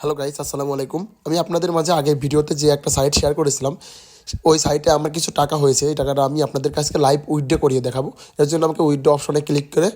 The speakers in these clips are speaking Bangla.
হ্যালো গাইস আসসালামু আলাইকুম আমি আপনাদের মাঝে আগে ভিডিওতে যে একটা সাইট শেয়ার করেছিলাম ওই সাইটে আমার কিছু টাকা হয়েছে, এই টাকাটা আমি আপনাদের কাছে লাইভ উইথড্র করিয়ে দেখাবো। এর জন্য আমাকে উইথড্র অপশনে ক্লিক করে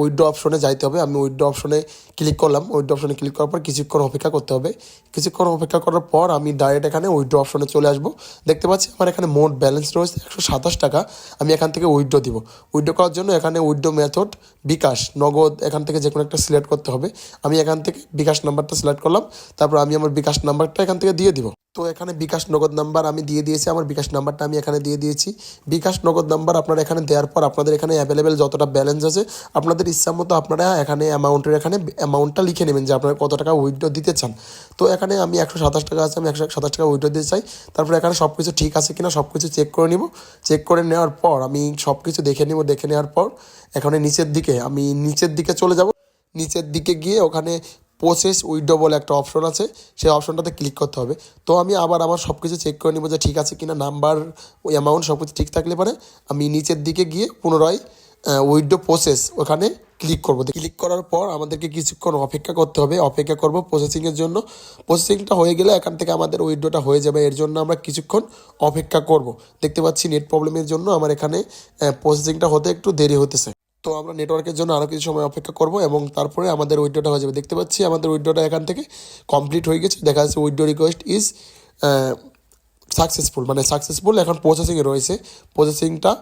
উইথড্র অপশনে যাইতে হবে। আমি উইথড্র অপশনে ক্লিক করলাম। উইথড্র অপশনে ক্লিক করার পর কিছুক্ষণ অপেক্ষা করতে হবে। কিছুক্ষণ অপেক্ষা করার পর আমি ডাইরেক্ট এখানে উইথড্র অপশনে চলে আসব। দেখতে পাচ্ছি আমার এখানে মোট ব্যালেন্স রয়েছে একশো সাতাশ টাকা। আমি এখান থেকে উইথড্র দিব। উইথড্র করার জন্য এখানে উইথড্র মেথড বিকাশ, নগদ এখান থেকে যে কোনো একটা সিলেক্ট করতে হবে। আমি এখান থেকে বিকাশ নাম্বারটা সিলেক্ট করলাম। তারপর আমি আমার বিকাশ নাম্বারটা এখান থেকে দিয়ে দিব। তো এখানে বিকাশ নগদ নাম্বার আমি দিয়ে দিয়েছি, আমার বিকাশ নাম্বারটা আমি এখানে দিয়ে দিয়েছি। বিকাশ নগদ নাম্বার আপনারা এখানে দেওয়ার পর আপনাদের এখানে অ্যাভেলেবেল যতটা ব্যালেন্স আছে, আপনাদের ইচ্ছা মতো আপনারা এখানে অ্যামাউন্টের এখানে অ্যামাউন্টটা লিখে নেবেন যে আপনারা কত টাকা উইথড্র দিতে চান। তো এখানে আমি একশো সাতাশ টাকা আছে, আমি একশো সাতাশ টাকা উইথড্র দিতে চাই। তারপরে এখানে সব কিছু ঠিক আছে কিনা সব কিছু চেক করে নিব। চেক করে নেওয়ার পর আমি সব কিছু দেখে নিব, দেখে নেওয়ার পর এখানে নিচের দিকে, আমি নিচের দিকে চলে যাব। নিচের দিকে গিয়ে ওখানে প্রসেস উইডো বলে একটা অপশন আছে, সেই অপশনটাতে ক্লিক করতে হবে। তো আমি আবার আমার সব কিছু চেক করে নিব যে ঠিক আছে কিনা নাম্বার ওই অ্যামাউন্ট সব কিছু ঠিক থাকলে পরে আমি নিচের দিকে গিয়ে পুনরায় উইডো প্রসেস ওখানে ক্লিক করব। ক্লিক করার পর আমাদেরকে কিছুক্ষণ অপেক্ষা করতে হবে। অপেক্ষা করব প্রসেসিংয়ের জন্য। প্রসেসিংটা হয়ে গেলে এখান থেকে আমাদের উইডোটা হয়ে যাবে। এর জন্য আমরা কিছুক্ষণ অপেক্ষা করব। দেখতে পাচ্ছি নেট প্রবলেমের জন্য আমার এখানে প্রসেসিংটা হতে একটু দেরি হতেছে। তো আমরা নেটওয়ার্কের জন্য আরও কিছু সময় অপেক্ষা করব এবং তারপরে আমাদের উইডোটা হয়ে যাবে। দেখতে পাচ্ছি আমাদের উইডোটা এখান থেকে কমপ্লিট হয়ে গেছে। দেখা যাচ্ছে উইডো রিকোয়েস্ট ইজ সাকসেসফুল মানে সাকসেসফুল এখন প্রসেসিংয়ে রয়েছে। প্রসেসিংটা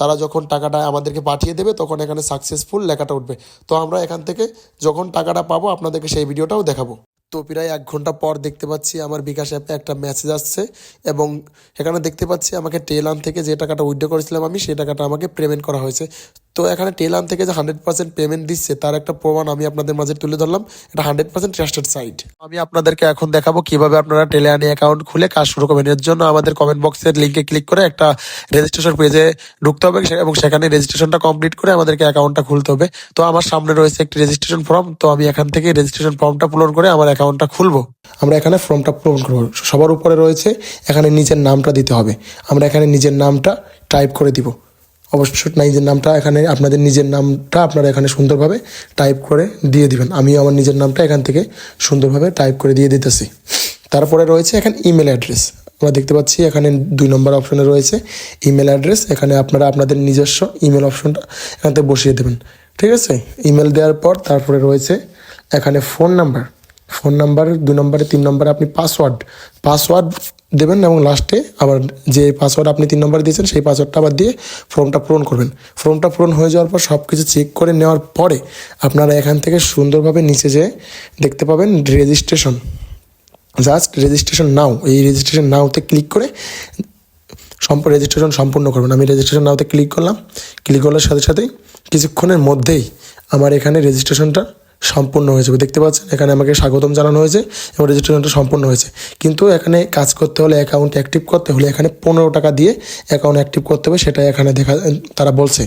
তারা যখন টাকাটা আমাদেরকে পাঠিয়ে দেবে, তখন এখানে সাকসেসফুল লেখাটা উঠবে। তো আমরা এখান থেকে যখন টাকাটা পাবো, আপনাদেরকে সেই ভিডিওটাও দেখাবো। তো প্রায় এক ঘণ্টা পর দেখতে পাচ্ছি আমার বিকাশ অ্যাপে একটা মেসেজ আসছে এবং এখানে দেখতে পাচ্ছি আমাকে টেলান থেকে যে টাকাটা উইথড্র করেছিলাম আমি, সেই টাকাটা আমাকে পেমেন্ট করা হয়েছে। তো এখানে টেলান থেকে যে হান্ড্রেড পার্সেন্ট পেমেন্ট দিচ্ছে, তার একটা প্রমাণ আমি আপনাদের মাঝে তুলে ধরলাম। এটা হান্ড্রেড পার্সেন্ট ট্রাস্টেড সাইট আমি আপনাদেরকে এখন দেখাবো কীভাবে আপনারা টেলিয়ানি অ্যাকাউন্ট খুলে কাজ শুরু করবেন। এর জন্য আমাদের কমেন্ট বক্সের লিঙ্কে ক্লিক করে একটা রেজিস্ট্রেশন পেজে ঢুকতে হবে এবং সেখানে রেজিস্ট্রেশনটা কমপ্লিট করে আমাদেরকে অ্যাকাউন্টটা খুলতে হবে। তো আমার সামনে রয়েছে একটি রেজিস্ট্রেশন ফর্ম তো আমি এখান থেকে রেজিস্ট্রেশন ফর্মটা পূরণ করে আমার অ্যাকাউন্টটা খুলবো, আমরা এখানে ফর্মটা পূরণ করব। সবার উপরে রয়েছে, এখানে নিজের নামটা দিতে হবে। আমরা এখানে নিজের নামটা টাইপ করে দিব। অবশ্যই নিজের নামটা এখানে, আপনাদের নিজের নামটা আপনারা এখানে সুন্দরভাবে টাইপ করে দিয়ে দিবেন। আমি আমার নিজের নামটা এখান থেকে সুন্দরভাবে টাইপ করে দিয়ে দিতেছি। তারপরে রয়েছে এখানে ইমেল অ্যাড্রেস আমরা দেখতে পাচ্ছি এখানে দুই নম্বর অপশনে রয়েছে ইমেল অ্যাড্রেস এখানে আপনারা আপনাদের নিজস্ব ইমেল অপশনটা এখান থেকে বসিয়ে দেবেন। ঠিক আছে? ইমেল দেওয়ার পর তারপরে রয়েছে এখানে ফোন নাম্বার ফোন নাম্বার দু নম্বরে, তিন নম্বরে আপনি পাসওয়ার্ড পাসওয়ার্ড দেবেন এবং লাস্টে আবার যে পাসওয়ার্ড আপনি তিন নম্বরে দিয়েছেন, সেই পাসওয়ার্ডটা আবার দিয়ে ফর্মটা পূরণ করবেন। ফর্মটা পূরণ হয়ে যাওয়ার পর সব কিছু চেক করে নেওয়ার পরে আপনারা এখান থেকে সুন্দরভাবে নিচে যেয়ে দেখতে পাবেন রেজিস্ট্রেশন জাস্ট রেজিস্ট্রেশন নাও এই রেজিস্ট্রেশন নাওতে ক্লিক করে সম্প রেজিস্ট্রেশন সম্পূর্ণ করবেন। আমি রেজিস্ট্রেশন নাওতে ক্লিক করলাম। ক্লিক করার সাথে সাথেই কিছুক্ষণের মধ্যেই আমার এখানে রেজিস্ট্রেশনটা সম্পূর্ণ হয়েছে। দেখতে পাচ্ছেন, এখানে আমাকে স্বাগতম জানানো হয়েছে, এবং রেজিস্ট্রেশনটা সম্পূর্ণ হয়েছে। কিন্তু এখানে কাজ করতে হলে অ্যাকাউন্ট অ্যাক্টিভ করতে হলে এখানে পনেরো টাকা দিয়ে অ্যাকাউন্ট অ্যাক্টিভ করতে হবে সেটা এখানে দেখা, তারা বলছে।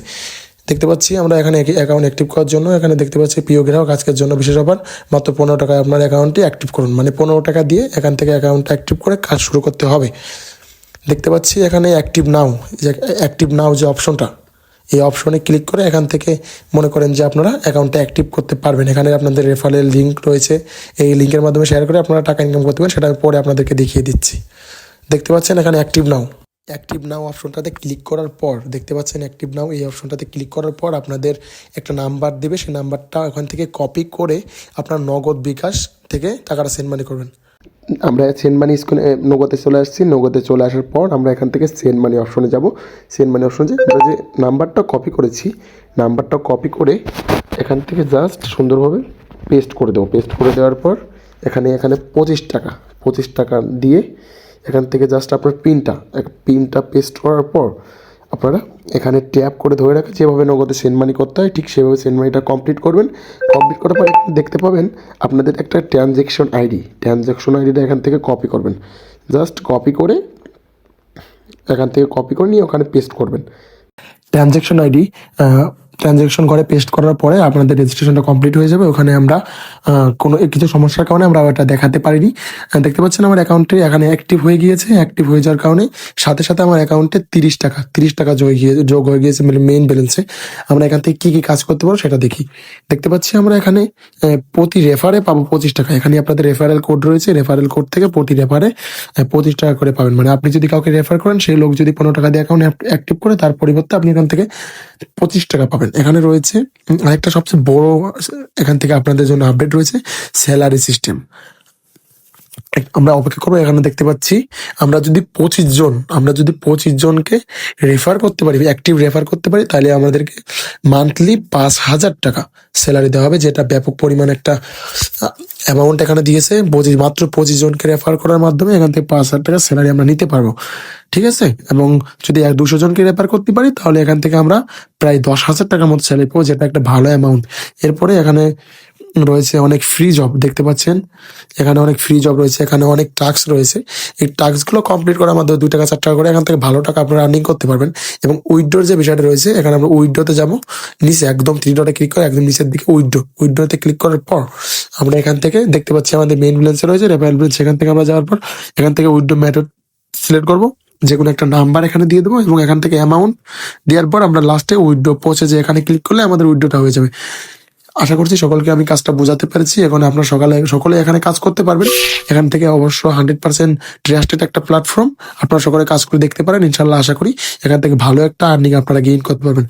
দেখতে পাচ্ছি, আমরা এখানে অ্যাকাউন্ট অ্যাক্টিভ করার জন্য এখানে দেখতে পাচ্ছি প্রিয় গ্রাহক আজকের জন্য বিশেষ অফার মাত্র পনেরো টাকা আপনার অ্যাকাউন্টটি অ্যাক্টিভ করুন। মানে পনেরো টাকা দিয়ে এখান থেকে অ্যাকাউন্ট অ্যাক্টিভ করে কাজ শুরু করতে হবে। দেখতে পাচ্ছি, এখানে অ্যাক্টিভ নাও অ্যাক্টিভ নাও যে অপশনটা এই অপশনে ক্লিক করে এখান থেকে মনে করেন যে আপনারা অ্যাকাউন্টটা অ্যাক্টিভ করতে পারবেন। এখানে আপনাদের রেফারেল লিঙ্ক রয়েছে। এই লিঙ্কের মাধ্যমে শেয়ার করে আপনারা টাকা ইনকাম করতে পারেন সেটা আমি পরে আপনাদেরকে দেখিয়ে দিচ্ছি। দেখতে পাচ্ছেন এখানে অ্যাক্টিভ নাও অ্যাক্টিভ নাও অপশনটাতে ক্লিক করার পর, দেখতে পাচ্ছেন অ্যাক্টিভ নাও এই অপশনটাতে ক্লিক করার পর আপনাদের একটা নাম্বার দেবে। সেই নাম্বারটা ওখান থেকে কপি করে আপনার নগদ বিকাশ থেকে টাকাটা সেন্ড মানি করবেন। আমরা সেন্ড মানি স্কুলে নগদে চলে আসছি। নগদে চলে আসার পর আমরা এখান থেকে সেন্ড মানি অপশনে যাব। মানি অপশনে যে, আমরা যে নাম্বারটা কপি করেছি, নাম্বারটা কপি করে এখান থেকে জাস্ট সুন্দরভাবে পেস্ট করে দেবো। পেস্ট করে দেওয়ার পর এখানে এখানে পঁচিশ টাকা পঁচিশ টাকা দিয়ে এখান থেকে জাস্ট আপনার পিনটা এক পিনটা পেস্ট করার পর আপনারা এখানে ট্যাপ করে ধরে রাখে, যেভাবে নগদে সেন্ড মানি করতে হয়, ঠিক সেভাবে সেন্ড মানিটা কমপ্লিট করবেন। কমপ্লিট করার পরে দেখতে পাবেন আপনাদের একটা ট্রানজ্যাকশন আইডি ট্রানজ্যাকশন আইডিটা এখান থেকে কপি করবেন। জাস্ট কপি করে এখান থেকে কপি করে নিয়ে ওখানে পেস্ট করবেন। ট্রানজ্যাকশন আইডি ট্রানজ্যাকশন করে পেস্ট করার পরে আপনাদের রেজিস্ট্রেশনটা কমপ্লিট হয়ে যাবে। ওখানে আমরা কোনো কিছু সমস্যার কারণে আমরা ওটা দেখাতে পারিনি। দেখতে পাচ্ছেন আমার অ্যাকাউন্টে এখানে অ্যাক্টিভ হয়ে গিয়েছে। অ্যাক্টিভ হয়ে যাওয়ার কারণে সাথে সাথে আমার অ্যাকাউন্টে তিরিশ টাকা তিরিশ টাকা যোগ গিয়ে যোগ হয়ে গিয়েছে মেইন ব্যালেন্সে আমরা এখান থেকে কী কী কাজ করতে পারব সেটা দেখি। দেখতে পাচ্ছি আমরা এখানে প্রতি রেফারে পাবো পঁচিশ টাকা। এখানে আপনাদের রেফারেল কোড রয়েছে। রেফারেল কোড থেকে প্রতি রেফারে পঁচিশ টাকা করে পাবেন। মানে আপনি যদি কাউকে রেফার করেন, সেই লোক যদি পনেরো টাকা দিয়ে অ্যাকাউন্ট অ্যাক্টিভ করে, তার পরিবর্তে আপনি এখান থেকে পঁচিশ টাকা পাবেন। এখানে রয়েছে আরেকটা সবচেয়ে বড় এখান থেকে আপনাদের জন্য আপডেট রয়েছে স্যালারি সিস্টেম আমরা অপেক্ষা করব, এখানে দেখতে পাচ্ছি, আমরা যদি পঁচিশ জন, আমরা যদি পঁচিশ জনকে রেফার করতে পারি অ্যাক্টিভ রেফার করতে পারি, তাহলে আমাদেরকে মান্থলি পাঁচ হাজার টাকা স্যালারি দেওয়া হবে, যেটা ব্যাপক পরিমাণ একটা অ্যামাউন্ট এখানে দিয়েছে। পঁচিশ, মাত্র পঁচিশ জনকে রেফার করার মাধ্যমে এখান থেকে পাঁচ হাজার টাকা স্যালারি আমরা নিতে পারব। ঠিক আছে? এবং যদি এক দুশো জনকে রেফার করতে পারি, তাহলে এখান থেকে আমরা প্রায় দশ হাজার টাকার মতো স্যালারি পাবো, যেটা একটা ভালো অ্যামাউন্ট এরপরে এখানে রয়েছে অনেক ফ্রি জব দেখতে পাচ্ছেন? এখানে অনেক ফ্রি জব রয়েছে, এখানে অনেক টাস্ক রয়েছে। এই টাস্কগুলো কমপ্লিট করার মাধ্যমে দুই টাকা, চার টাকা করে এখান থেকে ভালো টাকা আপনারা আর্নিং করতে পারবেন। এবং উইড্রোর যে বিষয়টা রয়েছে, এখানে আমরা উইড্রোতে যাব। নিচে একদম থ্রি ডটে ক্লিক করে একদম নিচের দিকে উইড্রো উইড্রোতে ক্লিক করার পর আমরা এখান থেকে দেখতে পাচ্ছি আমাদের মেইন ব্যালেন্সে রয়েছে। রেফারেল ব্যালেন্স সেখান থেকে আমরা যাওয়ার পর এখান থেকে উইড্রো মেথড সিলেক্ট করব। যে কোনো একটা নাম্বার এখানে দিয়ে দেবো এবং এখান থেকে অ্যামাউন্ট দেওয়ার পর আমরা লাস্টে উইড্রো পৌঁছে যে এখানে ক্লিক করলে আমাদের উইড্রোটা হয়ে যাবে। আশা করছি সকলকে আমি কাজটা বোঝাতে পেরেছি। এখন আপনার সকালে, সকলে এখানে কাজ করতে পারবেন। এখান থেকে অবশ্য হান্ড্রেড পার্সেন্ট ট্রাস্টেড একটা প্ল্যাটফর্ম। আপনারা সকলে কাজ করে দেখতে পারেন ইনশাল্লাহ আশা করি এখান থেকে ভালো একটা আর্নিং আপনারা গেইন করতে পারবেন।